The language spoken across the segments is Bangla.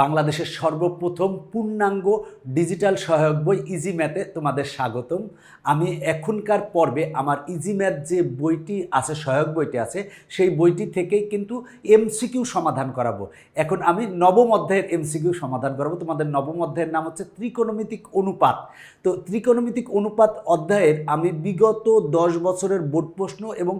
বাংলাদেশের সর্বপ্রথম পূর্ণাঙ্গ ডিজিটাল সহায়ক বই ইজি ম্যাথে তোমাদের স্বাগতম। আমি এখনকার পর্বে আমার ইজি ম্যাথ যে বইটি আছে, সহায়ক বইটি আছে, সেই বইটি থেকেই কিন্তু এমসিকিউ সমাধান করাবো। এখন আমি নবম অধ্যায়ের এমসিকিউ সমাধান করাবো। তোমাদের নবম অধ্যায়ের নাম হচ্ছে ত্রিকোণমিতিক অনুপাত। তো ত্রিকোণমিতিক অনুপাত অধ্যায়ের আমি বিগত দশ বছরের বোর্ড প্রশ্ন এবং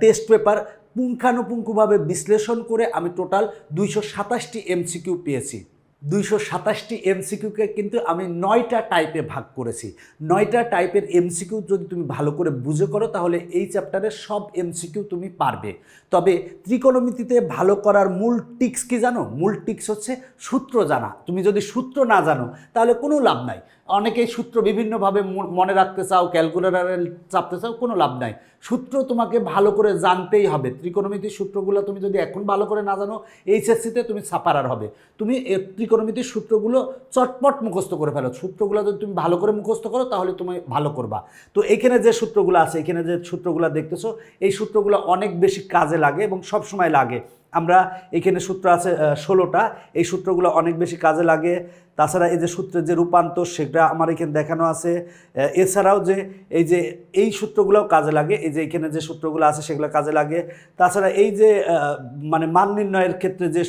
টেস্ট পেপার পুঙ্খানুপুঙ্খভাবে বিশ্লেষণ করে আমি টোটাল দুইশো সাতাশটি এমসিকিউ পেয়েছি। দুইশো সাতাশটি এমসিকিউকে কিন্তু আমি নয়টা টাইপে ভাগ করেছি। নয়টা টাইপের এমসিকিউ যদি তুমি ভালো করে বুঝে করো, তাহলে এই চ্যাপ্টারের সব এমসিকিউ তুমি পারবে। তবে ত্রিকোণমিতিতে ভালো করার মূল টিক্স কি জানো? মূল টিক্স হচ্ছে সূত্র জানা। তুমি যদি সূত্র না জানো, তাহলে কোনো লাভ নাই। অনেকেই সূত্র বিভিন্নভাবে মনে রাখতে চাও, ক্যালকুলেটারে চাপতে চাও, কোনো লাভ নাই। সূত্র তোমাকে ভালো করে জানতেই হবে। ত্রিকোণমিতির সূত্রগুলো তুমি যদি এখন ভালো করে না জানো, এইচএসসিতে তুমি সাপারার হবে। তুমি ত্রিকোণমিতির সূত্রগুলো চটপট মুখস্থ করে ফেলো। সূত্রগুলো যদি তুমি ভালো করে মুখস্থ করো, তাহলে তুমি ভালো করবা। তো এখানে যে সূত্রগুলো আছে, এখানে যে সূত্রগুলো দেখতেছো, এই সূত্রগুলো অনেক বেশি কাজে লাগে এবং সবসময় লাগে। আমরা এখানে সূত্র আছে ষোলোটা। এই সূত্রগুলো অনেক বেশি কাজে লাগে। তাছাড়া এই যে সূত্রের যে রূপান্তর, সেটা আমার এখানে দেখানো আছে। এছাড়াও যে এই যে এই সূত্রগুলোও কাজে লাগে, এই যে এখানে যে সূত্রগুলো আছে, সেগুলো কাজে লাগে। তাছাড়া এই যে মানে মান নির্ণয়ের ক্ষেত্রে যে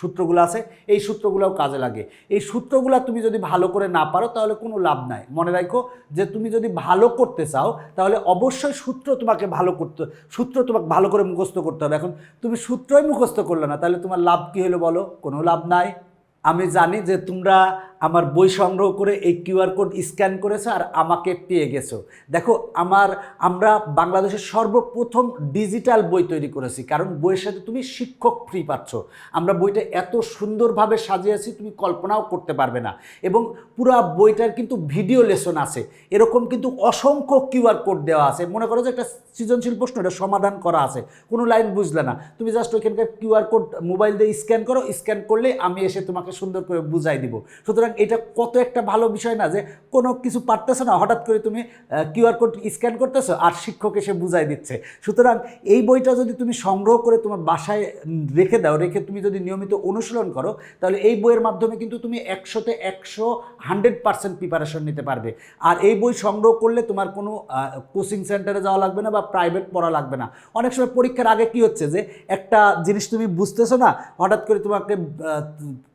সূত্রগুলো আছে, এই সূত্রগুলোও কাজে লাগে। এই সূত্রগুলো তুমি যদি ভালো করে না পারো, তাহলে কোনো লাভ নাই। মনে রাখো যে তুমি যদি ভালো করতে চাও, তাহলে অবশ্যই সূত্র তোমাকে ভালো করতে, সূত্র তোমাকে ভালো করে মুখস্থ করতে হবে। এখন তুমি সূত্রই মুখস্থ করল না। তাহলে তোমার লাভ কি হলো বলো? কোনো লাভ নাই। আমি জানি যে তোমরা আমার বই সংগ্রহ করে এই কিউআর কোড স্ক্যান করেছ আর আমাকে পেয়ে গেছো। দেখো, আমার, আমরা বাংলাদেশের সর্বপ্রথম ডিজিটাল বই তৈরি করেছি, কারণ বইয়ের সাথে তুমি শিক্ষক ফ্রি পাচ্ছ। আমরা বইটা এত সুন্দরভাবে সাজিয়েছি, তুমি কল্পনাও করতে পারবে না। এবং পুরো বইটার কিন্তু ভিডিও লেসন আছে। এরকম কিন্তু অসংখ্য কিউআর কোড দেওয়া আছে। মনে করো যে একটা সৃজনশীল প্রশ্ন, এটা সমাধান করা আছে। কোনো লাইন বুঝলে না। তুমি জাস্ট ওইখানকার কিউআর কোড মোবাইল দিয়ে স্ক্যান করো। স্ক্যান করলে আমি এসে তোমাকে সুন্দর করে বুঝাই দিব। সুতরাং এটা কত একটা ভালো বিষয় না যে কোনো কিছু পারতেছো না, হঠাৎ করে তুমি কিউআর কোড স্ক্যান করতেছো আর শিক্ষক এসে বুঝাই দিচ্ছে। সুতরাং এই বইটা যদি তুমি সংগ্রহ করে তোমার বাসায় রেখে দাও, রেখে তুমি যদি নিয়মিত অনুশীলন করো, তাহলে এই বইয়ের মাধ্যমে কিন্তু তুমি একশোতে একশো হান্ড্রেড পার্সেন্ট প্রিপারেশন নিতে পারবে। আর এই বই সংগ্রহ করলে তোমার কোনো কোচিং সেন্টারে যাওয়া লাগবে না বা প্রাইভেট পড়া লাগবে না। অনেক সময় পরীক্ষার আগে কি হচ্ছে যে, একটা জিনিস তুমি বুঝতেছো না, হঠাৎ করে তোমাকে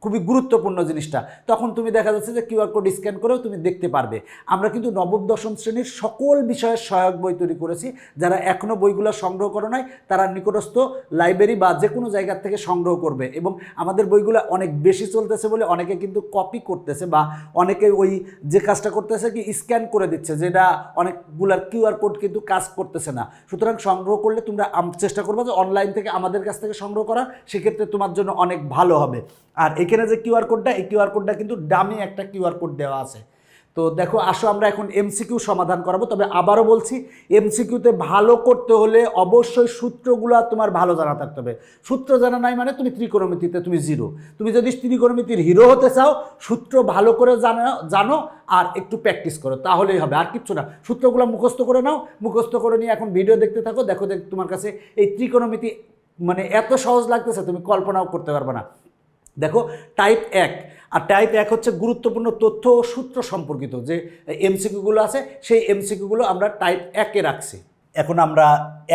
খুবই গুরুত্বপূর্ণ জিনিসটা, তখন তুমি দেখা যাচ্ছে যে কিউআর কোড স্ক্যান করেও তুমি দেখতে পারবে। আমরা কিন্তু নবম, দশম শ্রেণির সকল বিষয়ের সহায়ক বই তৈরি করেছি। যারা এখনও বইগুলো সংগ্রহ করো নাই, তারা নিকটস্থ লাইব্রেরি বা যে কোনো জায়গার থেকে সংগ্রহ করবে এবং আমাদের বইগুলো অনেক বেশি চলতেছে বলে অনেকে কিন্তু কপি করতেছে বা অনেকে ওই যে কাজটা করতেছে কি স্ক্যান করে দিচ্ছে, যেটা অনেকগুলার কিউআর কোড কিন্তু কাজ করতেছে না। সুতরাং সংগ্রহ করলে তোমরা চেষ্টা করবে যে অনলাইন থেকে আমাদের কাছ থেকে সংগ্রহ করা, সেক্ষেত্রে তোমার জন্য অনেক ভালো হবে। আর এখানে যে কিউআর কোডটা, এই কিউআর কোডটা কিন্তু দামি একটা কিউআর কোড দেওয়া আছে। তো দেখো, আসো আমরা এখন এমসিকিউ সমাধান করাবো। তবে আবারও বলছি এমসিকিউতে ভালো করতে হলে অবশ্যই সূত্রগুলো তোমার ভালো জানা থাকতে হবে। সূত্র জানা নাই মানে তুমি ত্রিকোণমিতিতে, তুমি জিরো তুমি যদি ত্রিকোণমিতির হিরো হতে চাও, সূত্র ভালো করে জানো জানো আর একটু প্র্যাকটিস করো, তাহলেই হবে। আর কিচ্ছু না। সূত্রগুলো মুখস্থ করে নাও। মুখস্থ করে নিয়ে এখন ভিডিও দেখতে থাকো। দেখো, দেখ, তোমার কাছে এই ত্রিকোণমিতি মানে এত সহজ লাগতেছে, তুমি কল্পনাও করতে পারবে না। দেখো টাইপ এক। আর টাইপ এক হচ্ছে গুরুত্বপূর্ণ তথ্য ও সূত্র সম্পর্কিত যে এমসিকিউগুলো আছে, সেই এমসিকিউগুলো আমরা টাইপ একে রাখছি। এখন আমরা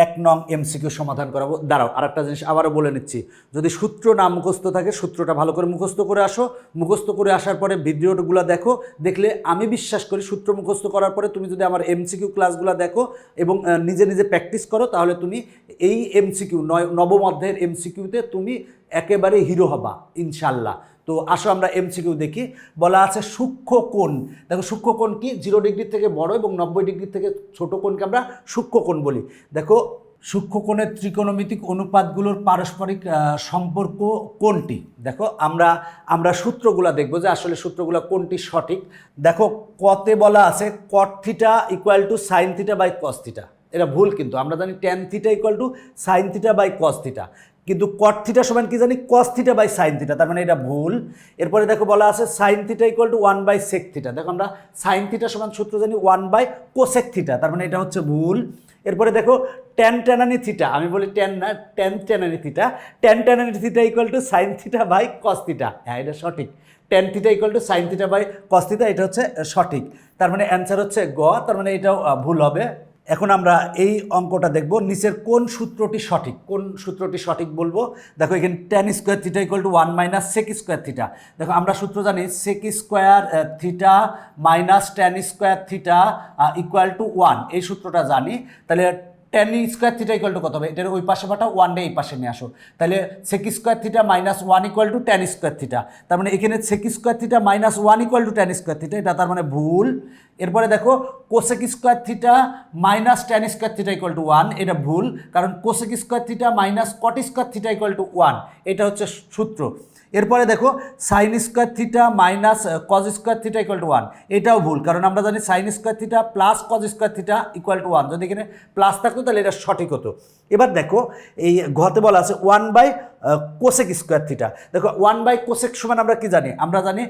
এক নং এমসিকিউ সমাধান করাবো। দাঁড়াও আর একটা জিনিস আবারও বলে নিচ্ছি। যদি সূত্র না মুখস্থ থাকে, সূত্রটা ভালো করে মুখস্থ করে আসো। মুখস্থ করে আসার পরে ভিডিওগুলো দেখো। দেখলে আমি বিশ্বাস করি সূত্র মুখস্থ করার পরে তুমি যদি আমার এমসিকিউ ক্লাসগুলো দেখো এবং নিজে নিজে প্র্যাকটিস করো, তাহলে তুমি এই এমসিকিউ নয়, নবম অধ্যায়ের এমসিকিউতে তুমি একেবারে হিরো হবা, ইনশাল্লাহ। তো আসো আমরা এমসিকিউ দেখি। বলা আছে সূক্ষ্ম কোণ। দেখো সূক্ষ্ম কোণ কি? জিরো ডিগ্রি থেকে বড় এবং নব্বই ডিগ্রি থেকে ছোট কোণকে আমরা সূক্ষ্ম কোণ বলি। দেখো, সূক্ষ্ম কোণের ত্রিকোণমিতিক অনুপাতগুলোর পারস্পরিক সম্পর্ক কোনটি দেখো, আমরা আমরা সূত্রগুলো দেখব যে আসলে সূত্রগুলো কোনটি সঠিক। দেখো, কতে বলা আছে cot theta equal to sine theta by cos theta এটা ভুল কিন্তু, আমরা জানি tan theta equal to sine theta by cos theta কিন্তু কট থিটা সমান কি জানি? Cos theta by sine theta তার মানে এটা ভুল। এরপরে দেখো বলা আছে sine theta equal to one by sec theta দেখো আমরা সাইন থিটা সমান সূত্র জানি ওয়ান বাই কোসেক থিটা তার মানে এটা হচ্ছে ভুল। এরপরে দেখো ট্যান ট্যানানি থিটা আমি বলি ট্যান না ট্যান ট্যানানি theta tan ট্যানানি theta equal to sine theta by cos theta হ্যাঁ এটা সঠিক। Tan theta equal to sine theta by cos theta এটা হচ্ছে সঠিক। তার মানে অ্যান্সার হচ্ছে গ, তার মানে এটাও ভুল হবে। এখন আমরা এই অঙ্কটা দেখব, নিচের কোন সূত্রটি সঠিক। কোন সূত্রটি সঠিক বলব? দেখো, এখানে tan square theta equal to one minus sec square theta দেখো, আমরা সূত্র জানি sec square theta minus tan square theta equal to one এই সূত্রটা জানি। তাহলে tan square theta equal to কত হবে? এটার ওই পাশে পাঠাও ওয়ান ডে এই পাশে নিয়ে আসো। তাহলে sec square theta minus one equal to tan square theta তার মানে এখানে sec square theta minus one equal to tan square theta এটা তার মানে ভুল। এরপরে দেখো cosec square theta minus tan square theta equal to one এটা ভুল। কারণ cosec square theta minus cot square theta equal to one এটা হচ্ছে সূত্র। এরপরে দেখো sine square theta minus cos square theta equal to one এটাও ভুল, কারণ আমরা জানি sine square theta plus cos square theta equal to one যদি এখানে প্লাস থাকতো, তাহলে এটা সঠিক হতো। এবার দেখো, এই ঘতে বলা আছে one by cosec square theta দেখো ওয়ান বাই কোসেক সমান আমরা কি জানি? আমরা জানি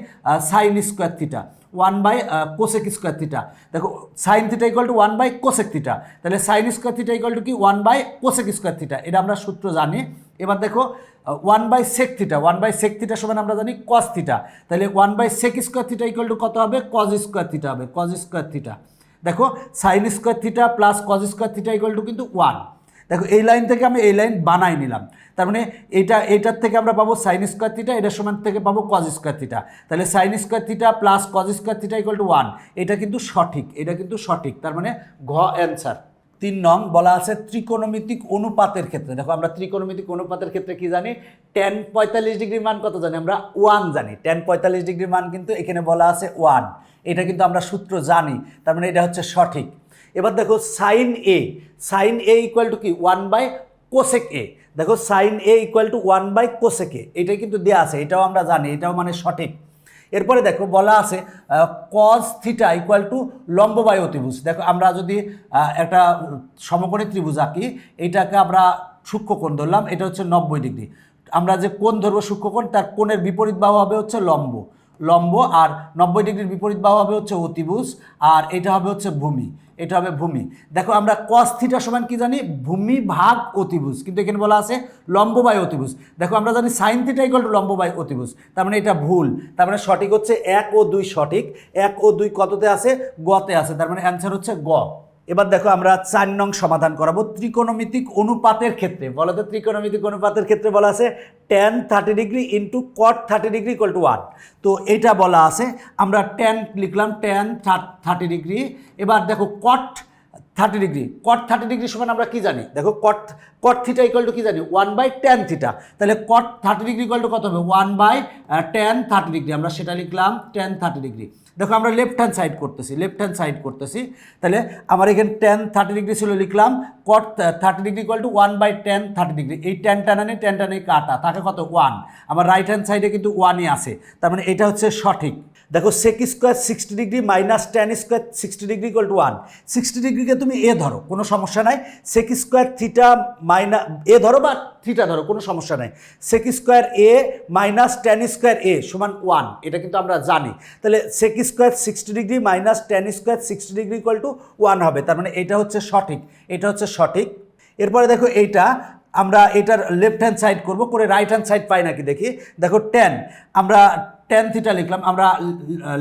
sine square theta one by cosec square theta দেখো sine theta equal to one by cosec theta তাহলে sine square theta equal to কি? One by cosec square theta এটা আমরা সূত্র জানি। এবার দেখো one by sec theta one by sec theta সমান আমরা জানি কস থিটা তাহলে one by sec square theta equal to কত হবে? কজ স্কোয়ার থিটা হবে। কজ স্কোয়ার থিটা দেখো sine square theta plus cos square theta equal to কিন্তু ওয়ান দেখো, এই লাইন থেকে আমি এই লাইন বানাই নিলাম। তার মানে এটা, এটার থেকে আমরা পাবো সাইন স্কোয়ার থিটা এটার সমান থেকে পাবো কজ স্কোয়ার থিটা তাহলে sine square theta plus cos square theta equal to one এটা কিন্তু সঠিক, এটা কিন্তু সঠিক। তার মানে ঘ অ্যান্সার তিন নং বলা আছে ত্রিকোণমিতিক অনুপাতের ক্ষেত্রে। দেখো, আমরা ত্রিকোণমিতিক অনুপাতের ক্ষেত্রে কি জানি? টেন পঁয়তাল্লিশ ডিগ্রির মান কত জানি? আমরা ওয়ান জানি। টেন পঁয়তাল্লিশ ডিগ্রির মান কিন্তু এখানে বলা আছে ওয়ান এটা কিন্তু আমরা সূত্র জানি। তার মানে এটা হচ্ছে সঠিক। এবার দেখো sine A sine A equal to কি? ওয়ান বাই কোসেক এ দেখো sine A equal to one by cosec A এটাই কিন্তু দেওয়া আছে, এটাও আমরা জানি, এটাও মানে সঠিক। এরপরে দেখো বলা আছে কজ থিটা ইকুয়াল টু লম্ব বাই অতিভুজ দেখো আমরা যদি একটা সমকোণী ত্রিভুজ আঁকি, এটাকে আমরা সূক্ষ্মকোণ ধরলাম, এটা হচ্ছে নব্বই ডিগ্রি। আমরা যে কোণ ধরবো সূক্ষ্মকোণ তার কোণের বিপরীত বাহু হবে হচ্ছে লম্ব। লম্ব আর নব্বই ডিগ্রির বিপরীত বাহু হবে হচ্ছে অতিভুজ, আর এটা হবে হচ্ছে ভূমি। এটা হবে ভূমি। দেখো, আমরা কস থিটা সমান কি জানি? ভূমি ভাগ অতিভুজ। কিন্তু এখানে বলা আছে লম্ব বাই অতিভুজ। দেখো, আমরা জানি সাইন থিটা ইকুয়াল টু লম্ব বাই অতিভুজ। তার মানে এটা ভুল। তার মানে সঠিক হচ্ছে এক ও দুই সঠিক। এক ও দুই কততে আছে? গতে আছে। তার মানে অ্যান্সার হচ্ছে গ। এবার দেখো আমরা চার নং সমাধান করাবো। ত্রিকোণমিতিক অনুপাতের ক্ষেত্রে, বলো তো ত্রিকোণমিতিক অনুপাতের ক্ষেত্রে বলা আছে tan thirty degree into cot thirty degree equal to one তো এটা বলা আছে, আমরা ট্যান লিখলাম ট্যান থার্টি ডিগ্রি এবার দেখো cot thirty degree cot thirty degree সমান আমরা কি জানি? দেখো cot cot theta equal to কি জানি? ওয়ান বাই টেন থিটা তাহলে cot thirty degree equal to কত হবে? One by tan thirty degree আমরা সেটা লিখলাম টেন থার্টি ডিগ্রি দেখো, আমরা লেফট হ্যান্ড সাইড করতেছি লেফট হ্যান্ড সাইড করতেছি। তাহলে আমার এখানে টেন থার্টি ডিগ্রি ছিল, লিখলাম cot thirty degree equal to one by tan thirty degree এই টেন টানানি টেন টানানি কাটা। থাকে কত? ওয়ান আমার রাইট হ্যান্ড সাইডে কিন্তু ওয়ানই আছে। তার মানে এটা হচ্ছে সঠিক। দেখো sec square sixty degree minus tan square sixty degree equal to one sixty ডিগ্রিকে তুমি এ ধরো, কোনো সমস্যা নাই। সেক স্কোয়ার থিটা মাইনা এ ধরো বা থিটা ধরো, কোনো সমস্যা নাই। Sec square A minus tan square A সমান ওয়ান এটা কিন্তু আমরা জানি। তাহলে sec square sixty degree minus tan square sixty degree equal to one হবে। তার মানে এটা হচ্ছে সঠিক, এটা হচ্ছে সঠিক। এরপরে দেখো এইটা, আমরা এটার লেফট হ্যান্ড সাইড করব, করে রাইট হ্যান্ড সাইড পাই নাকি দেখি। দেখো টেন আমরা টেন থিটা লিখলাম, আমরা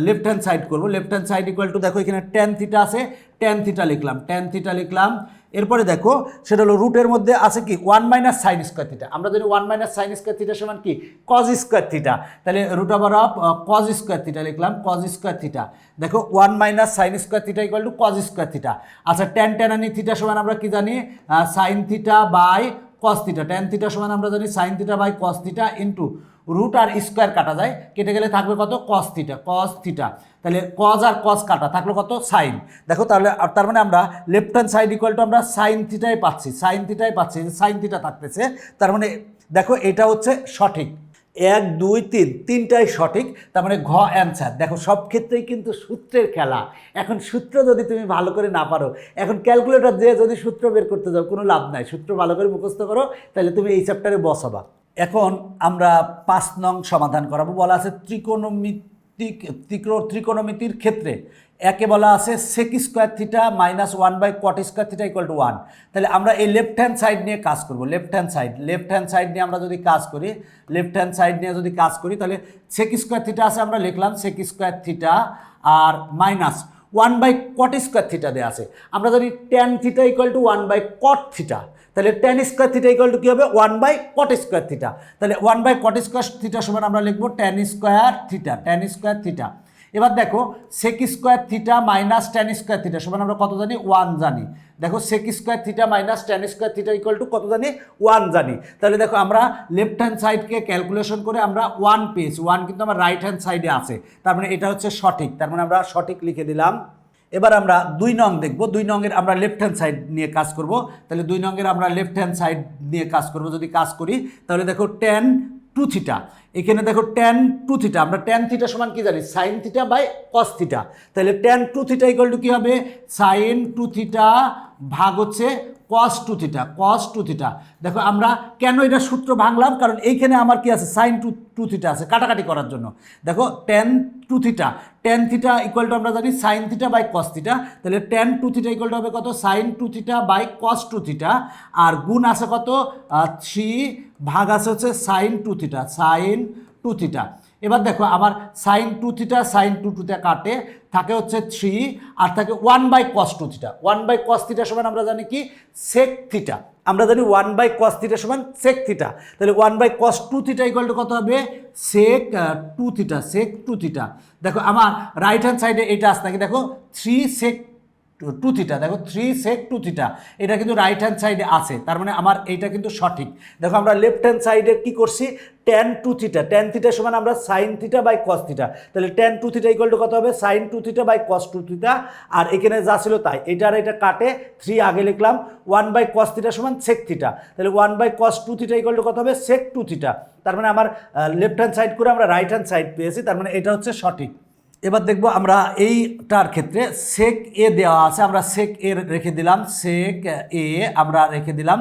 লেফট হ্যান্ড সাইড করব। Left hand side equal to দেখো এখানে টেন থিটা আছে টেন থিটা লিখলাম টেন থিটা লিখলাম। এরপরে দেখো, সেটা হলো রুটের মধ্যে আছে কি one minus sine square theta আমরা জানি one minus sine square theta সমান কি কজ স্কোয়ার থিটা তাহলে root over of cos square theta লিখলাম কজ স্কোয়ার থিটা দেখো one minus sine square theta equal to cos square theta আচ্ছা টেন টেন আনি থিটা সমান আমরা কি জানি sine theta by cos theta tan theta সমান আমরা জানি sine theta by cos theta into root R square কাটা যায়, কেটে গেলে থাকবে কত? কস থিটা কস থিটা তাহলে কজ আর কস কাটা, থাকল কত? সাইন দেখো তাহলে তার মানে আমরা left hand side equal to আমরা সাইন থিটাই পাচ্ছি সাইন থিটাই পাচ্ছি সাইন থিটা থাকতেছে, তার মানে দেখো এটা হচ্ছে সঠিক। এক, দুই, তিন, তিনটাই সঠিক, তার মানে ঘ অ্যান্সার দেখো সব ক্ষেত্রেই কিন্তু সূত্রের খেলা। এখন সূত্র যদি তুমি ভালো করে না পারো, এখন ক্যালকুলেটর দিয়ে যদি সূত্র বের করতে যাও, কোনো লাভ নাই। সূত্র ভালো করে মুখস্থ করো, তাহলে তুমি এই চ্যাপ্টারে বস হবা। এখন আমরা পাঁচ নং সমাধান করাবো। বলা আছে ত্রিকোণমিতি ত্রিকো- ত্রিকোণমিতির ক্ষেত্রে একে বলা আছে sec square theta minus one by cot square theta equal to one তাহলে আমরা এই লেফট হ্যান্ড সাইড নিয়ে কাজ করব। Left hand side left hand side নিয়ে আমরা যদি কাজ করি লেফট হ্যান্ড সাইড নিয়ে যদি কাজ করি, তাহলে সেক স্কোয়ার থিটা আছে আমরা লিখলাম sec square theta R minus one by cot square theta দেওয়া আছে। আমরা যদি tan theta equal to one by cot theta তাহলে tan square theta equal to কী হবে? One by cot square theta তাহলে one by cot square theta সমান আমরা লিখব tan square theta tan square theta এবার দেখো sec square theta minus tan square theta সমান আমরা কত জানি? ওয়ান জানি। দেখো sec square theta minus tan square theta equal to কত জানি? ওয়ান জানি। তাহলে দেখো, আমরা লেফট হ্যান্ড সাইডকে ক্যালকুলেশন করে আমরা ওয়ান পেয়েছি। ওয়ান কিন্তু আমার রাইট হ্যান্ড সাইডে আছে। তার মানে এটা হচ্ছে সঠিক। তার মানে আমরা সঠিক লিখে দিলাম। এবার আমরা দুই নং দেখব। দুই নংয়ের আমরা লেফট হ্যান্ড সাইড নিয়ে কাজ করব। তাহলে দুই নংয়ের আমরা লেফট হ্যান্ড সাইড নিয়ে কাজ করব। যদি কাজ করি, তাহলে দেখো টেন টু থিটা। এখানে দেখো টেন টু থিটা আমরা টেন থিটা সমান কি জানি? Sine theta by cos theta তাহলে tan two theta equal to কী হবে? সাইন টু থিটা ভাগ হচ্ছে cos two theta cos two theta দেখো আমরা কেন এটা সূত্র ভাঙলাম? কারণ এইখানে আমার কি আছে? সাইন টু টু থিটা আছে কাটাকাটি করার জন্য। দেখো tan two theta tan theta equal to আমরা জানি sine theta by cos theta তাহলে tan two theta equal to হবে কত? Sine two theta by cos two theta আর গুণ আছে কত? থ্রি ভাগ আছে হচ্ছে sine two theta sine two theta এবার দেখো আমার sine two theta sine two টুতে কাটে, থাকে হচ্ছে থ্রি আর থাকে one by cos two theta one by cos theta সমান আমরা জানি কি? সেক থিটা আমরা জানি ওয়ান বাই কস থিটা সমান সেক থিটা তাহলে one by cos two theta equal to কত হবে? Sec two theta sec two theta দেখো, আমার রাইট হ্যান্ড সাইডে এটা আসতে থাকে দেখো? থ্রি সেক টু থিটা দেখো থ্রি সেক টু থিটা এটা কিন্তু রাইট হ্যান্ড সাইডে আছে, তার মানে আমার এইটা কিন্তু সঠিক। দেখো আমরা লেফট হ্যান্ড সাইডে কি করছি? Tan two theta tan theta সমান আমরা sine theta by cos theta তাহলে tan two theta equal to কত হবে? Sine two theta by cos two theta আর এখানে যা ছিল তাই, এটা আর এটা কাটে থ্রি আগে লিখলাম ওয়ান বাই কস থিটা সমান সেক থিটা তাহলে one by cos two theta equal to কত হবে? সেক টু থিটা তার মানে আমার লেফট হ্যান্ড সাইড করে আমরা রাইট হ্যান্ড সাইড পেয়েছি, তার মানে এটা হচ্ছে সঠিক। এবার দেখব আমরা এইটার ক্ষেত্রে সেক এ দেওয়া আছে, আমরা সেক এ রেখে দিলাম সেক এ আমরা রেখে দিলাম,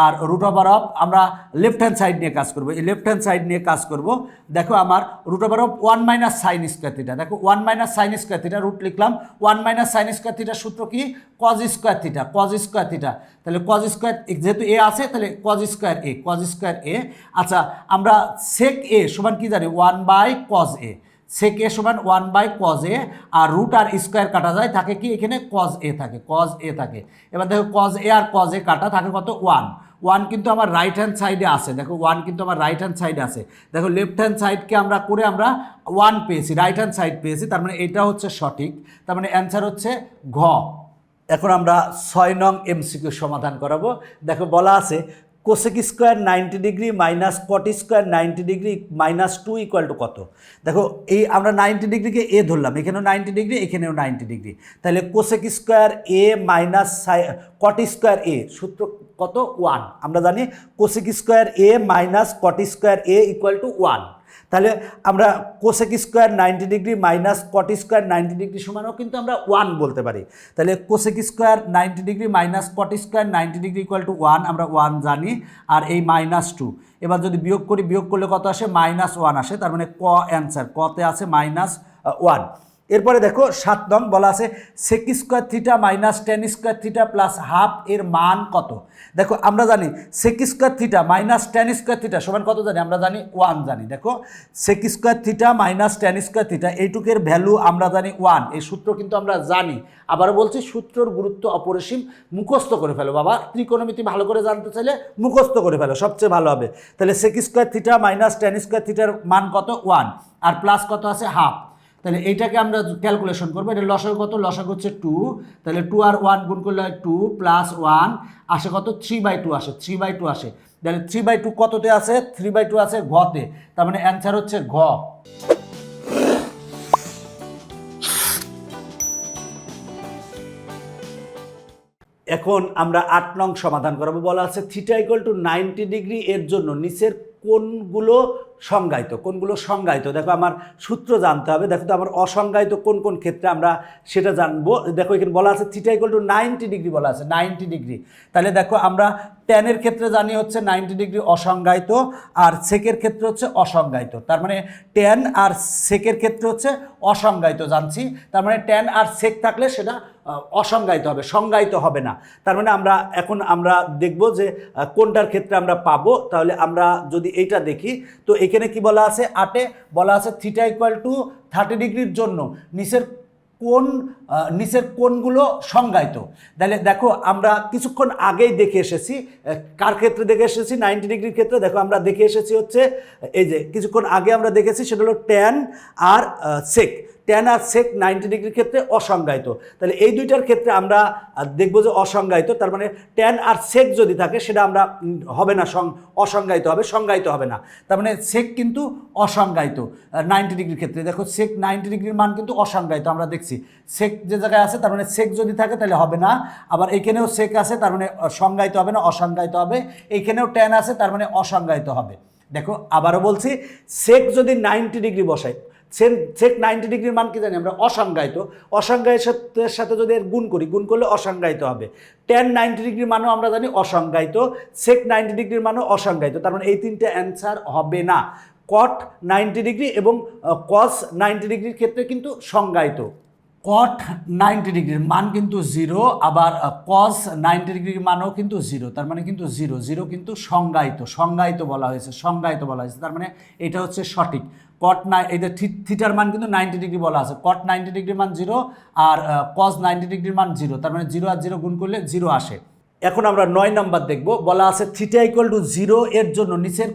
আর রুট ওভার অফ আমরা লেফট হ্যান্ড সাইড নিয়ে কাজ করব, এই লেফট হ্যান্ড সাইড নিয়ে কাজ করব, দেখো আমার root over of one minus sine square theta দেখো one minus sine square theta root লিখলাম ওয়ান মাইনাস সাইন স্কোয়ার থিটার সূত্র কি? Cos square theta cos square theta তাহলে কজ স্কোয়ার যেহেতু এ আছে, তাহলে cos square A cos square A আচ্ছা আমরা সেক এ সমান কি জানি? One by cos A sec A সমান ওয়ান বাই কজ এ আর রুট আর স্কোয়ার কাটা যায়, থাকে কি এখানে? কজ এ থাকে কজ এ থাকে। এবার দেখো কজ এ আর কজ এ কাটা, থাকে কত? ওয়ান ওয়ান কিন্তু আমার রাইট হ্যান্ড সাইডে আছে। দেখো ওয়ান কিন্তু আমার রাইট হ্যান্ড সাইডে আছে। দেখো লেফট হ্যান্ড সাইডকে আমরা করে আমরা ওয়ান পেয়েছি রাইট হ্যান্ড সাইড পেয়েছি, তার মানে এটা হচ্ছে সঠিক। তার মানে অ্যান্সার হচ্ছে ঘ। এখন আমরা ছয় নং এমসিকিউ সমাধান করাবো। দেখো, বলা আছে cosec square ninety degree minus cot square ninety degree minus two equal to কত? দেখো, এই আমরা নাইনটি ডিগ্রিকে এ ধরলাম, এখানেও নাইনটি ডিগ্রি এখানেও নাইনটি ডিগ্রি তাহলে cosec square A minus cot square A সূত্র কত? ওয়ান আমরা জানি cosec square A minus cot square A equal to one তাহলে আমরা cosec square ninety degree minus cot square ninety degree সমানও কিন্তু আমরা ওয়ান বলতে পারি। তাহলে cosec square ninety degree minus cot square ninety degree equal to one আমরা ওয়ান জানি, আর এই মাইনাস টু এবার যদি বিয়োগ করি, বিয়োগ করলে কত আসে? মাইনাস ওয়ান আসে, তার মানে ক অ্যান্সার কতে আছে মাইনাস ওয়ান এরপরে দেখো সাত নং বলা আছে sec square theta minus tan square theta plus half এর মান কত? দেখো আমরা জানি sec square theta minus tan square theta সমান কত জানি? আমরা জানি ওয়ান জানি। দেখো sec square theta minus tan square theta এইটুকের value আমরা জানি ওয়ান এই সূত্র কিন্তু আমরা জানি। আবার বলছি সূত্রর গুরুত্ব অপরিসীম। মুখস্থ করে ফেলো বাবা। ত্রিকোণমিতি ভালো করে জানতে চাইলে মুখস্থ করে ফেলো। সবচেয়ে ভালো হবে। তাহলে sec square theta minus tan square থিটার মান কত? ওয়ান আর প্লাস কত আছে? হাফ তাহলে এইটাকে আমরা ক্যালকুলেশন করব। এটা লসাগু কত? লসাগু হচ্ছে টু তাহলে টু আর ওয়ান গুণ করলে হয় টু প্লাস ওয়ান আসে কত? থ্রি বাই টু আসে থ্রি বাই টু আসে। তাহলে থ্রি বাই টু কততে আছে থ্রি বাই টু আছে ঘতে। তার মানে অ্যান্সার হচ্ছে ঘ। এখন আমরা আট নং সমাধান করাবো। বলা আছে theta equal to ninety degree এর জন্য নিচের কোনগুলো সংজ্ঞায়িত, কোনগুলো সংজ্ঞায়িত? দেখো আমার সূত্র জানতে হবে, দেখো তো আমার অসংজ্ঞায়িত কোন কোন ক্ষেত্রে আমরা সেটা জানব। দেখো এখানে বলা আছে থিটা টু নাইনটি ডিগ্রি বলা আছে নাইনটি ডিগ্রি তাহলে দেখো আমরা ট্যানের ক্ষেত্রে জানি হচ্ছে নাইনটি ডিগ্রি অসংজ্ঞায়িত আর সেকের ক্ষেত্রে হচ্ছে অসংজ্ঞায়িত। তার মানে ট্যান আর সেকের ক্ষেত্রে হচ্ছে অসংজ্ঞায়িত জানছি। তার মানে ট্যান আর সেক থাকলে সেটা অসংজ্ঞায়িত হবে, সংজ্ঞায়িত হবে না। তার মানে আমরা এখন আমরা দেখব যে কোনটার ক্ষেত্রে আমরা পাবো। তাহলে আমরা যদি এইটা দেখি, তো এখানে কি বলা আছে? আটে বলা আছে থিটা ইকুয়াল টু থার্টি ডিগ্রির জন্য। নিচের কোন নিচের কোনগুলো সংজ্ঞায়িত। তাহলে দেখো, আমরা কিছুক্ষণ আগেই দেখে এসেছি কার ক্ষেত্রে দেখে এসেছি? নাইনটি ডিগ্রির ক্ষেত্রে। দেখো, আমরা দেখে এসেছি হচ্ছে, এই যে, কিছুক্ষণ আগে আমরা দেখেছি, সেটা হলো ট্যান আর সেক ট্যান আর সেক নাইনটি ডিগ্রির ক্ষেত্রে অসংজ্ঞায়িত। তাহলে এই দুইটার ক্ষেত্রে আমরা দেখব যে অসংজ্ঞায়িত, তার মানে ট্যান আর সেক যদি থাকে, সেটা আমরা হবে না, সং, অসংজ্ঞায়িত হবে, সংজ্ঞায়িত হবে না। তার মানে সেক কিন্তু অসংজ্ঞায়িত নাইনটি ডিগ্রির ক্ষেত্রে। দেখো সেক নাইনটি ডিগ্রির মান কিন্তু অসংজ্ঞায়িত, আমরা দেখছি। সেক যে জায়গায় আছে, তার মানে সেক যদি থাকে, তাহলে হবে না। আবার এইখানেও সেক আছে, তার মানে সংজ্ঞায়িত হবে না, অসংজ্ঞায়িত হবে। এইখানেও ট্যান আছে, তার মানে অসংজ্ঞায়িত হবে। দেখো, আবারও বলছি সেক যদি নাইনটি ডিগ্রি বসাই সেন সেক নাইনটি ডিগ্রির মান কি জানি আমরা? অসংজ্ঞায়িত। অসংজ্ঞায়িতের সাথে যদি এর গুণ করি, গুণ করলে অসংজ্ঞায়িত হবে। টেন নাইনটি ডিগ্রির মানও আমরা জানি অসংজ্ঞায়িত সেক নাইনটি ডিগ্রির মানও অসংজ্ঞায়িত। তার মানে এই তিনটে অ্যান্সার হবে না। কট নাইনটি ডিগ্রি এবং কস নাইনটি ডিগ্রির ক্ষেত্রে কিন্তু সংজ্ঞায়িত। কট নাইনটি ডিগ্রির মান কিন্তু জিরো, আবার কস নাইনটি ডিগ্রির মানও কিন্তু জিরো। তার মানে কিন্তু জিরো। জিরো কিন্তু সংজ্ঞায়িত। সংজ্ঞায়িত বলা হয়েছে, সংজ্ঞায়িত বলা হয়েছে। তার মানে এটা হচ্ছে সঠিক। কট নাই এটা থিটার মান কিন্তু নাইনটি ডিগ্রি বলা আছে। কট নাইনটি ডিগ্রি মান জিরো আর কস নাইনটি ডিগ্রির মান জিরো তার মানে জিরো আর জিরো গুণ করলে জিরো আসে। এখন আমরা নয় নাম্বার দেখব। বলা আছে থিটা ইকুয়াল টু জিরো এর জন্য নিচের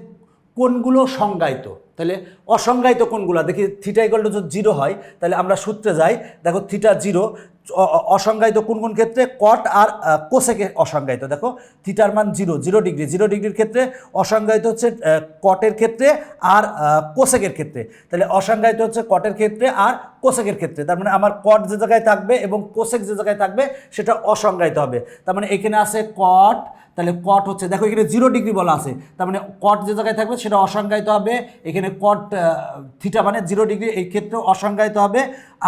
কোনগুলো সংজ্ঞায়িত। তাহলে অসংজ্ঞায়িত কোনগুলো? দেখি থিটা ইকুয়াল টু জিরো হয়, তাহলে আমরা সূত্রে যাই। দেখো থিটা জিরো অসংজ্ঞায়িত কোন কোন ক্ষেত্রে? কট আর কোসেকে অসংজ্ঞায়িত। দেখো থিটার মান জিরো জিরো ডিগ্রি জিরো ডিগ্রির ক্ষেত্রে অসংজ্ঞায়িত হচ্ছে কটের ক্ষেত্রে আর কোসেকের ক্ষেত্রে। তাহলে অসংজ্ঞায়িত হচ্ছে কটের ক্ষেত্রে আর কোসেকের ক্ষেত্রে। তার মানে আমার কট যে জায়গায় থাকবে এবং কোসেক যে জায়গায় থাকবে, সেটা অসংজ্ঞায়িত হবে। তার মানে এখানে আছে কট তাহলে কট হচ্ছে, দেখো এখানে জিরো ডিগ্রি বলা আছে, তার মানে কট যে জায়গায় থাকবে সেটা অসংজ্ঞায়িত হবে, এখানে কট থিটা মানে জিরো ডিগ্রি এই ক্ষেত্রেও অসংজ্ঞায়িত হবে,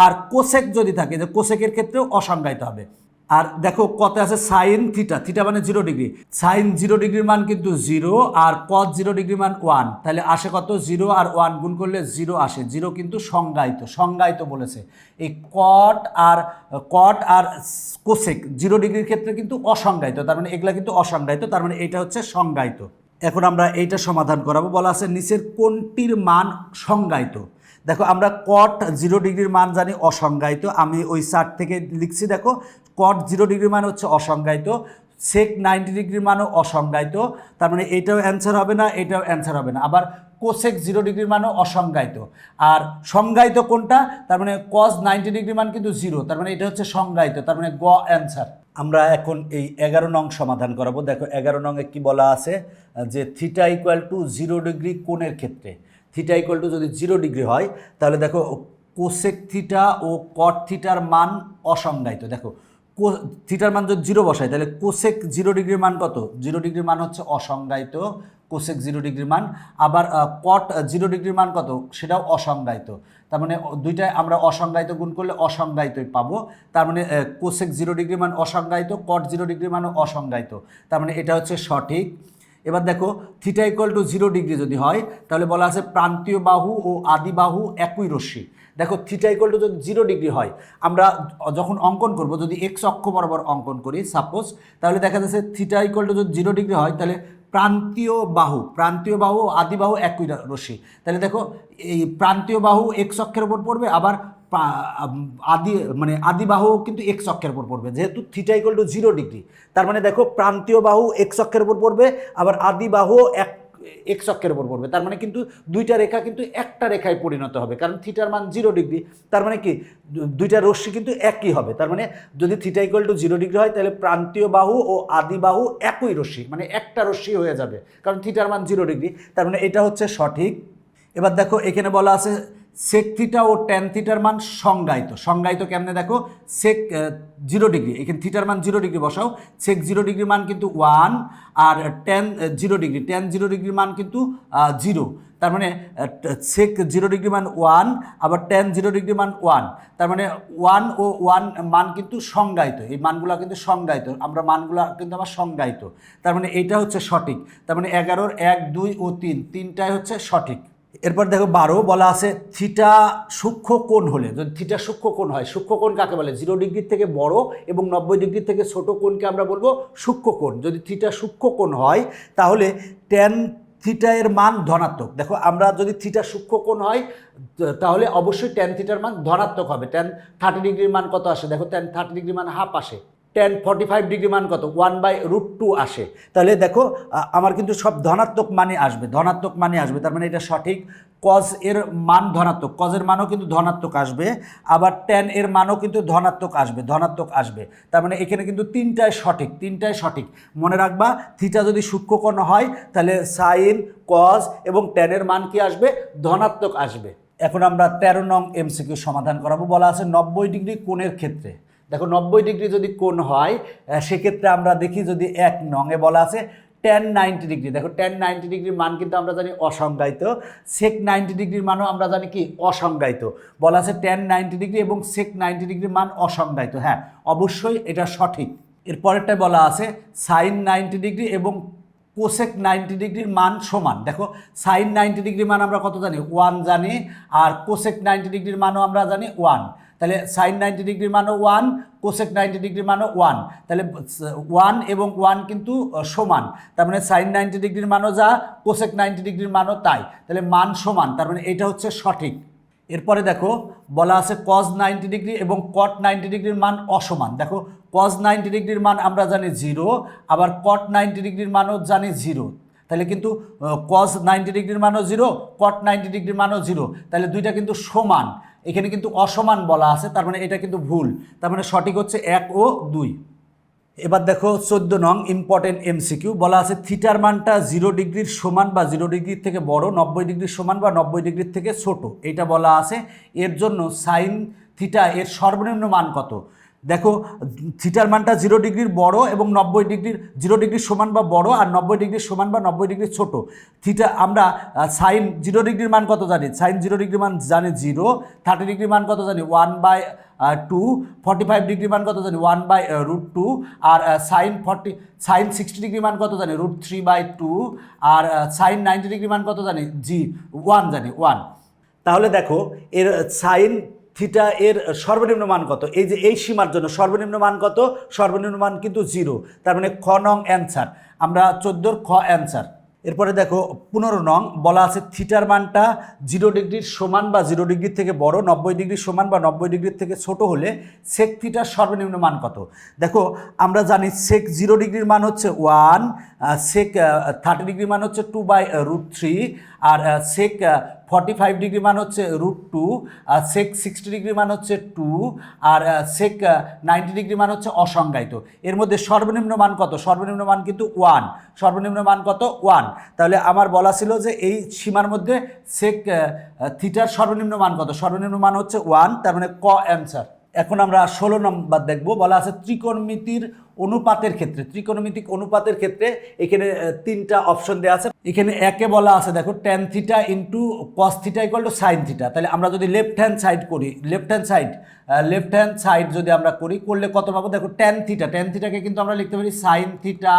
আর কোসেক যদি থাকে যে কোসেকের ক্ষেত্রেও অসংজ্ঞায়িত হবে। আর দেখো কত আছে সাইন থিটা থিটা মানে জিরো ডিগ্রি সাইন জিরো ডিগ্রির মান কিন্তু জিরো আর কট জিরো ডিগ্রির মান ওয়ান তাহলে আসে কত? জিরো আর ওয়ান গুণ করলে জিরো আসে। জিরো কিন্তু সংজ্ঞায়িত সংজ্ঞায়িত বলেছে। এই কট আর কট আর কোসেক জিরো ডিগ্রির ক্ষেত্রে কিন্তু অসংজ্ঞায়িত, তার মানে এগুলা কিন্তু অসংজ্ঞায়িত, তার মানে এটা হচ্ছে সংজ্ঞায়িত। এখন আমরা এইটা সমাধান করাবো। বলা আছে নিচের কোনটির মান সংজ্ঞায়িত? দেখো আমরা কট জিরো ডিগ্রির মান জানি অসংজ্ঞায়িত। আমি ওই চার্ট থেকে লিখছি, দেখো। কট জিরো ডিগ্রি মান হচ্ছে অসংজ্ঞায়িত সেক নাইনটি ডিগ্রির মানও অসংজ্ঞায়িত, তার মানে এটাও অ্যান্সার হবে না, এটাও অ্যান্সার হবে না। আবার কোসেক জিরো ডিগ্রির মানও অসংজ্ঞায়িত। আর সংজ্ঞায়িত কোনটা? তার মানে কস নাইনটি ডিগ্রি মান কিন্তু জিরো তার মানে এটা হচ্ছে সংজ্ঞায়িত, তার মানে গ অ্যান্সার আমরা এখন এই এগারো নং সমাধান করাবো। দেখো এগারো নংয়ে কি বলা আছে? যে theta equal to zero degree কোণের ক্ষেত্রে। থিটা ইকুয়াল টু যদি জিরো ডিগ্রি হয়, তাহলে দেখো কোসেক থিটা ও কট থিটার মান অসংজ্ঞায়িত। দেখো কো- থিটার মান যদি জিরো বসাই, তাহলে কোসেক জিরো ডিগ্রির মান কত? জিরো ডিগ্রির মান হচ্ছে অসংজ্ঞায়িত কোসেক জিরো ডিগ্রির মান। আবার কট জিরো ডিগ্রির মান কত? সেটাও অসংজ্ঞায়িত। তার মানে দুইটায় আমরা অসংজ্ঞায়িত গুণ করলে অসংজ্ঞায়িতই পাবো। তার মানে কোসেক জিরো ডিগ্রির মান অসংজ্ঞায়িত কট জিরো ডিগ্রির মানও অসংজ্ঞায়িত। তার মানে এটা হচ্ছে সঠিক। এবার দেখো, theta equal to zero degree যদি হয়, তাহলে বলা আছে প্রান্তীয় বাহু ও আদি বাহু একই রশ্মি। দেখো থিটা ইকুয়াল টু যদি জিরো ডিগ্রি হয়, আমরা যখন অঙ্কন করব, যদি এক্স অক্ষ বরাবর অঙ্কন করি সাপোজ তাহলে দেখা যাচ্ছে থিটা ইকুয়াল টু যদি জিরো ডিগ্রি হয়, তাহলে প্রান্তীয় বাহু প্রান্তীয় বাহু, আদি বাহু একই রশ্মি। তাহলে দেখো, এই প্রান্তীয় বাহু এক্স অক্ষের ওপর পড়বে, আবার আদি মানে আদি বাহু কিন্তু এক্স অক্ষের উপর পড়বে, যেহেতু theta equal to zero degree তার মানে দেখো, প্রান্তীয় বাহু এক্স অক্ষের উপর পড়বে, আবার আদি বাহু এক এক্স অক্ষের ওপর পড়বে। তার মানে কিন্তু দুইটা রেখা কিন্তু একটা রেখায় পরিণত হবে। কারণ থিটার মান জিরো ডিগ্রি, তার মানে কি? দুইটা রশ্মি কিন্তু একই হবে। তার মানে যদি theta equal to zero degree হয়, তাহলে প্রান্তীয় বাহু ও আদি বাহু একই রশ্মি মানে একটা রশ্মি হয়ে যাবে। কারণ থিটার মান জিরো ডিগ্রি, তার মানে এটা হচ্ছে সঠিক। এবার দেখো, এখানে বলা আছে সেক থিটা ও ট্যান থিটার মান সংজ্ঞায়িত। সংজ্ঞায়িত কেমনে দেখো? সেক জিরো ডিগ্রি এখানে থিটার মান জিরো ডিগ্রি বসাও। সেক জিরো ডিগ্রি মান কিন্তু ওয়ান আর tan zero degree tan zero ডিগ্রির মান কিন্তু জিরো তার মানে সেক জিরো ডিগ্রি মান ওয়ান আবার টেন জিরো ডিগ্রি মান ওয়ান তার মানে ওয়ান ও ওয়ান মান কিন্তু সংজ্ঞায়িত। এই মানগুলো কিন্তু সংজ্ঞায়িত। আমরা মানগুলো কিন্তু আমার সংজ্ঞায়িত। তার মানে এইটা হচ্ছে সঠিক। তার মানে এগারোর এক, দুই ও তিন। তিনটাই হচ্ছে সঠিক। এরপর দেখো বারো বলা আছে থিটা সূক্ষ্ম কোণ হলে, যদি থিটা সূক্ষ্ম কোণ হয়, সূক্ষ্ম কোণ কাকে বলে? জিরো ডিগ্রির থেকে বড় এবং নব্বই ডিগ্রি থেকে ছোট কোণকে আমরা বলব সূক্ষ্ম কোণ। যদি থিটা সূক্ষ্ম কোণ হয়, তাহলে টেন থিটা এর মান ধনাত্মক। দেখো, আমরা যদি থিটা সূক্ষ্ম কোণ হয় তাহলে অবশ্যই টেন থিটার মান ধনাত্মক হবে। টেন থার্টি ডিগ্রির মান কত আসে? দেখো টেন থার্টি ডিগ্রি মান হাফ আসে। টেন ফর্টি ফাইভ ডিগ্রি মান কত? ওয়ান বাই রুট টু আসে। তাহলে দেখো আমার কিন্তু সব ধনাত্মক মানে আসবে, ধনাত্মক মানে আসবে, তার মানে এটা সঠিক। কজ এর মান ধনাত্মক কজের মানও কিন্তু ধনাত্মক আসবে, আবার টেন এর মানও কিন্তু ধনাত্মক আসবে ধনাত্মক আসবে। তার মানে এখানে কিন্তু তিনটাই সঠিক তিনটাই সঠিক। মনে রাখবা থিটা যদি সূক্ষ্মকোণ হয়, তাহলে সাইন কজ এবং টেনের মান কি আসবে? ধনাত্মক আসবে। এখন আমরা তেরো নং এমসিকিউ সমাধান করাবো, বলা আছে নব্বই ডিগ্রি কোণের ক্ষেত্রে। দেখো, নব্বই ডিগ্রি যদি কোণ হয় সেক্ষেত্রে আমরা দেখি যদি এক নঙে বলা আছে টেন নাইনটি ডিগ্রি দেখো টেন নাইনটি ডিগ্রির মান কিন্তু আমরা জানি অসংজ্ঞায়িত। সেক নাইনটি ডিগ্রির মানও আমরা জানি কি? অসংজ্ঞায়িত। বলা আছে টেন নাইনটি ডিগ্রি এবং সেক নাইনটি ডিগ্রির মান অসংজ্ঞায়িত। হ্যাঁ অবশ্যই এটা সঠিক। এর পরেরটায় বলা আছে সাইন নাইনটি ডিগ্রি এবং কোসেক নাইনটি ডিগ্রির মান সমান। দেখো সাইন নাইনটি ডিগ্রির মান আমরা কত জানি? ওয়ান জানি, আর কোসেক নাইনটি ডিগ্রির মানও আমরা জানি ওয়ান তাহলে সাইন নাইনটি ডিগ্রির মানও ওয়ান কোসেক নাইনটি ডিগ্রির মানও ওয়ান তাহলে ওয়ান এবং ওয়ান কিন্তু সমান। তার মানে সাইন নাইনটি ডিগ্রির মানও যা কোসেক নাইনটি ডিগ্রির মানও তাই। তাহলে মান সমান, তার মানে এটা হচ্ছে সঠিক। এরপরে দেখো, বলা আছে কজ নাইনটি ডিগ্রি এবং কট নাইনটি ডিগ্রির মান অসমান। দেখো কজ নাইনটি ডিগ্রির মান আমরা জানি জিরো আবার কট নাইনটি ডিগ্রির মানও জানি জিরো তাহলে কিন্তু কজ নাইনটি ডিগ্রির মানও জিরো কট নাইনটি ডিগ্রির মানও জিরো তাহলে দুইটা কিন্তু সমান। এখানে কিন্তু অসমান বলা আছে, তার মানে এটা কিন্তু ভুল। তার মানে সঠিক হচ্ছে এক ও দুই। এবার দেখো চোদ্দ নং ইম্পর্টেন্ট এমসিকিউ বলা আছে থিটার মানটা জিরো ডিগ্রির সমান বা জিরো ডিগ্রির থেকে বড়, নব্বই ডিগ্রির সমান বা নব্বই ডিগ্রির থেকে ছোট। এটা বলা আছে, এর জন্য সাইন থিটা এর সর্বনিম্ন মান কত? দেখো, থিটার মানটা জিরো ডিগ্রির বড় এবং নব্বই ডিগ্রির, জিরো ডিগ্রির সমান বা বড় আর নব্বই ডিগ্রির সমান বা নব্বই ডিগ্রির ছোট। থিটা, আমরা সাইন জিরো ডিগ্রির মান কত জানি? সাইন জিরো ডিগ্রির মান জানি জিরো, থার্টি ডিগ্রির মান কত জানি? One by two forty five degree মান কত জানি? One by root two, R sine forty, sine sixty degree মান কত জানি? রুট থ্রি বাই টু, আর সাইন নাইনটি ডিগ্রি মান কত জানি? জি, ওয়ান জানি, ওয়ান। তাহলে দেখো, এর, সাইন থিটা এর সর্বনিম্ন মান কত? এই যে এই সীমার জন্য সর্বনিম্ন মান কত? সর্বনিম্ন মান কিন্তু জিরো। তার মানে খ নং অ্যান্সার। আমরা চোদ্দোর খ অ্যান্সার। এরপরে দেখো, পনেরো নং, বলা আছে থিটার মানটা জিরো ডিগ্রির সমান বা জিরো ডিগ্রির থেকে বড়, নব্বই ডিগ্রির সমান বা নব্বই ডিগ্রির থেকে ছোট হলে সেক থিটার সর্বনিম্ন মান কত? দেখো, আমরা জানি সেক জিরো ডিগ্রির মান হচ্ছে ওয়ান সেক থার্টি ডিগ্রির মান হচ্ছে টু বাই রুট থ্রি আর সেক ফর্টি ফাইভ ডিগ্রি মান হচ্ছে রুট টু আর সেক সিক্সটি ডিগ্রি মান হচ্ছে টু আর সেক নাইনটি ডিগ্রি মান হচ্ছে অসংজ্ঞায়িত। এর মধ্যে সর্বনিম্ন মান কত? সর্বনিম্ন মান কিন্তু ওয়ান সর্বনিম্ন মান কত? ওয়ান তাহলে আমার বলা ছিল যে এই সীমার মধ্যে সেক থিটার সর্বনিম্ন মান কত? সর্বনিম্ন মান হচ্ছে ওয়ান তার মানে ক অ্যান্সার এখন আমরা ষোলো নম্বর দেখব। বলা আছে ত্রিকোণমিতির অনুপাতের ক্ষেত্রে, ত্রিকোণমিতিক অনুপাতের ক্ষেত্রে এখানে তিনটা অপশন দেওয়া আছে। এখানে একে বলা আছে, দেখো tan theta into cos theta equal to sine theta তাহলে আমরা যদি লেফট হ্যান্ড সাইড করি left hand side left hand side যদি আমরা করি, করলে কত পাবো? দেখো টেন থিটা টেন থিটাকে কিন্তু আমরা লিখতে পারি সাইন থিটা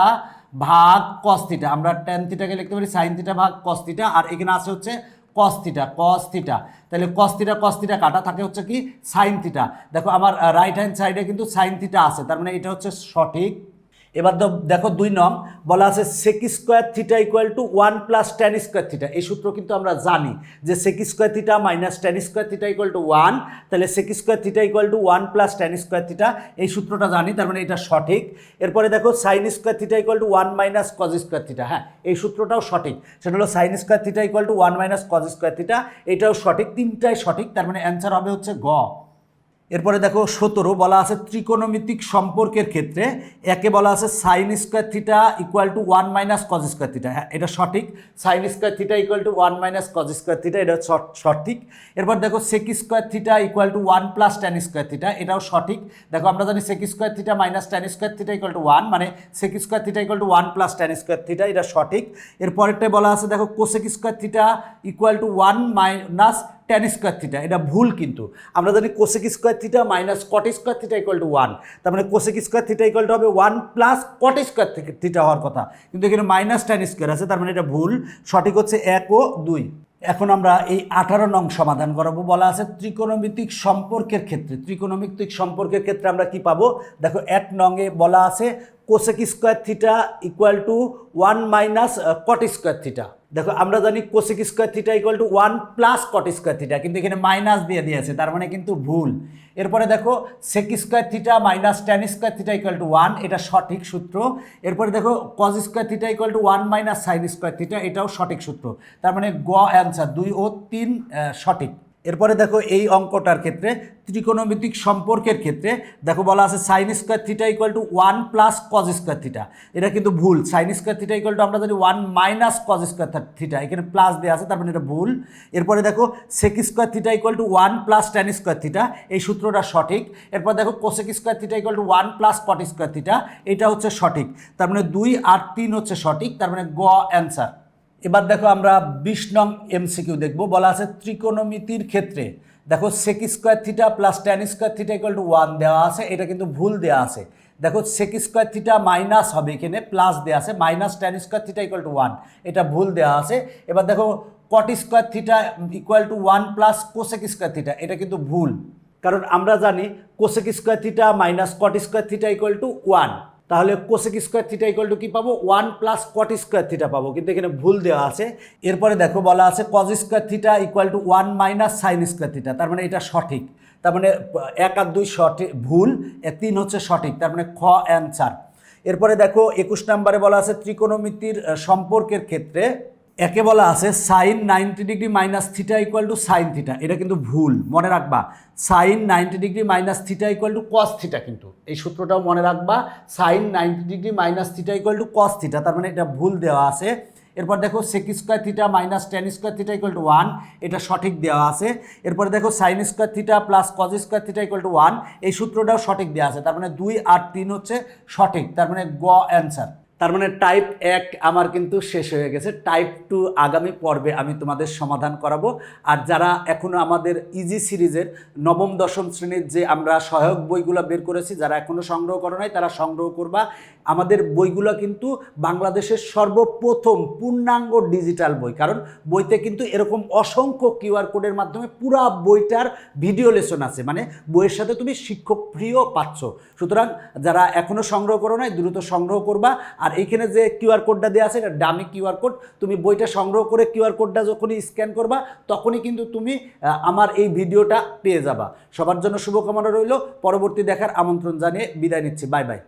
ভাগ কস থিটা আমরা টেন থিটাকে লিখতে পারি সাইন থিটা ভাগ কস থিটা আর এখানে আছে হচ্ছে কস থিটা কস থিটা তাহলে কস থিটা কাটা থাকে হচ্ছে কি সাইন থিটা দেখো আমার রাইট হ্যান্ড সাইডে কিন্তু সাইন থিটা আছে, তার মানে এটা হচ্ছে সঠিক এবার তো- দেখো দুই নং, বলা আছে sec square theta equal to one plus tan square theta এই সূত্র কিন্তু আমরা জানি যে sec square theta minus tan square theta equal to one তাহলে sec square theta equal to one plus tan square theta এই সূত্রটা জানি, তার মানে এটা সঠিক। এরপরে দেখো sine square theta equal to one minus cos square theta হ্যাঁ এই সূত্রটাও সঠিক। সেটা হলো sine square theta equal to one minus cos square theta এটাও সঠিক, তিনটাই সঠিক, তার মানে অ্যান্সার হবে হচ্ছে গ। এরপরে দেখো সতেরো, বলা আছে ত্রিকোণমিতিক সম্পর্কের ক্ষেত্রে একে বলা আছে sine square theta equal to one minus cos square theta হ্যাঁ এটা সঠিক। Sine square theta equal to one minus cos square theta এটা সঠ- সঠিক। এরপর দেখো sec square theta equal to one plus tan square theta এটাও সঠিক। দেখো আমরা জানি sec square theta minus tan square theta equal to one মানে sec square theta equal to one plus tan square theta এটা সঠিক। এরপরেরটায় বলা আছে দেখো cosec square theta equal to one minus tan square theta এটা ভুল কিন্তু। আমরা জানি cosec square theta minus cot square theta equal to one তার মানে cosec square theta equal to হবে one plus cot square theta হওয়ার কথা। কিন্তু এখানে মাইনাস টেন স্কোয়ার আছে, তার মানে এটা ভুল। সঠিক হচ্ছে এক ও দুই। এখন আমরা এই আঠারো নং সমাধান করাবো। বলা আছে ত্রিকোণমিতিক সম্পর্কের ক্ষেত্রে। ত্রিকোণমিতিক সম্পর্কের ক্ষেত্রে আমরা কি পাবো? দেখো, এক নংয়ে বলা আছে cosec square theta equal to one minus cot square theta দেখো, আমরা জানি cosec square theta equal to one plus cot square theta কিন্তু এখানে মাইনাস দিয়ে দিয়েছে, তার মানে কিন্তু ভুল। এরপরে দেখো sec square theta minus tan square theta equal to one এটা সঠিক সূত্র। এরপরে দেখো cos square theta equal to one minus sine square theta এটাও সঠিক সূত্র। তার মানে গ অ্যান্সার দুই ও তিন সঠিক। এরপরে দেখো এই অঙ্কটার ক্ষেত্রে ত্রিকোণমিতিক সম্পর্কের ক্ষেত্রে দেখো বলা আছে sine square theta equal to one plus cos square theta এটা কিন্তু ভুল। Sine square theta equal to আমরা জানি one minus cos square theta এখানে প্লাস দেওয়া আছে, তার মানে এটা ভুল। এরপরে দেখো sec square theta equal to one plus tan square theta এই সূত্রটা সঠিক। এরপর দেখো cosec square theta equal to one plus cot square theta এটা হচ্ছে সঠিক। তার মানে দুই আর তিন হচ্ছে সঠিক। তার মানে গ অ্যান্সার এবার দেখো আমরা বিশ নং এমসিকিউ দেখব। বলা আছে ত্রিকোণমিতির ক্ষেত্রে। দেখো sec square theta plus tan square theta equal to one দেওয়া আছে। এটা কিন্তু ভুল দেওয়া আছে। দেখো সেক স্কোয়ার থিটা মাইনাস হবে এখানে প্লাস দেওয়া আছে। Minus tan square theta equal to one এটা ভুল দেওয়া আছে। এবার দেখো cot square theta equal to one plus cosec square theta এটা কিন্তু ভুল। কারণ আমরা জানি cosec square theta minus cot square theta equal to one তাহলে cosec square theta equal to কী পাবো? One plus cot square theta পাবো। কিন্তু এখানে ভুল দেওয়া আছে। এরপরে দেখো বলা আছে cos square theta equal to one minus sine square theta তার মানে এটা সঠিক। তার মানে এক আর দুই সঠিক, ভুল। তিন হচ্ছে সঠিক। তার মানে খ অ্যান্সার এরপরে দেখো একুশ নম্বরে বলা আছে ত্রিকোণমিতির সম্পর্কের ক্ষেত্রে একে বলা আছে sine ninety degree minus theta equal to sine theta. এটা কিন্তু ভুল, মনে রাখবা। Sine ninety degree minus theta equal to cos theta কিন্তু। এই সূত্রটাও মনে রাখবা, sine ninety degree minus theta equal to cos theta, তার মানে এটা ভুল দেওয়া আছে। এরপর দেখো sec square theta minus tan square theta equal to one এটা সঠিক দেওয়া আছে। এরপরে দেখো sine square theta plus cos square theta equal to one এই সূত্রটাও সঠিক দেওয়া আছে। তার মানে দুই আর তিন হচ্ছে সঠিক, তার মানে গ অ্যান্সার তার মানে টাইপ এক আমার কিন্তু শেষ হয়ে গেছে। টাইপ টু আগামী পর্বে আমি তোমাদের সমাধান করাবো। আর যারা এখনও আমাদের ইজি সিরিজের নবম, দশম শ্রেণির যে আমরা সহায়ক বইগুলো বের করেছি, যারা এখনও সংগ্রহ করো নাই, তারা সংগ্রহ করবা। আমাদের বইগুলো কিন্তু বাংলাদেশের সর্বপ্রথম পূর্ণাঙ্গ ডিজিটাল বই। কারণ বইতে কিন্তু এরকম অসংখ্য কিউআর কোডের মাধ্যমে পুরা বইটার ভিডিও লেসন আছে। মানে বইয়ের সাথে তুমি শিক্ষক প্রিয় পাচ্ছ। সুতরাং যারা এখনও সংগ্রহ করো নাই, দ্রুত সংগ্রহ করবা। আর এইখানে যে কিউআর কোডটা দেওয়া আছে, এটা ডামি কিউআর কোড, তুমি বইটা সংগ্রহ করে কিউআর কোডটা যখনই স্ক্যান করবা, তখনই কিন্তু তুমি আমার এই ভিডিওটা পেয়ে যাবা। সবার জন্য শুভকামনা রইল, পরবর্তী দেখার আমন্ত্রণ জানিয়ে বিদায় নিচ্ছি। Bye bye.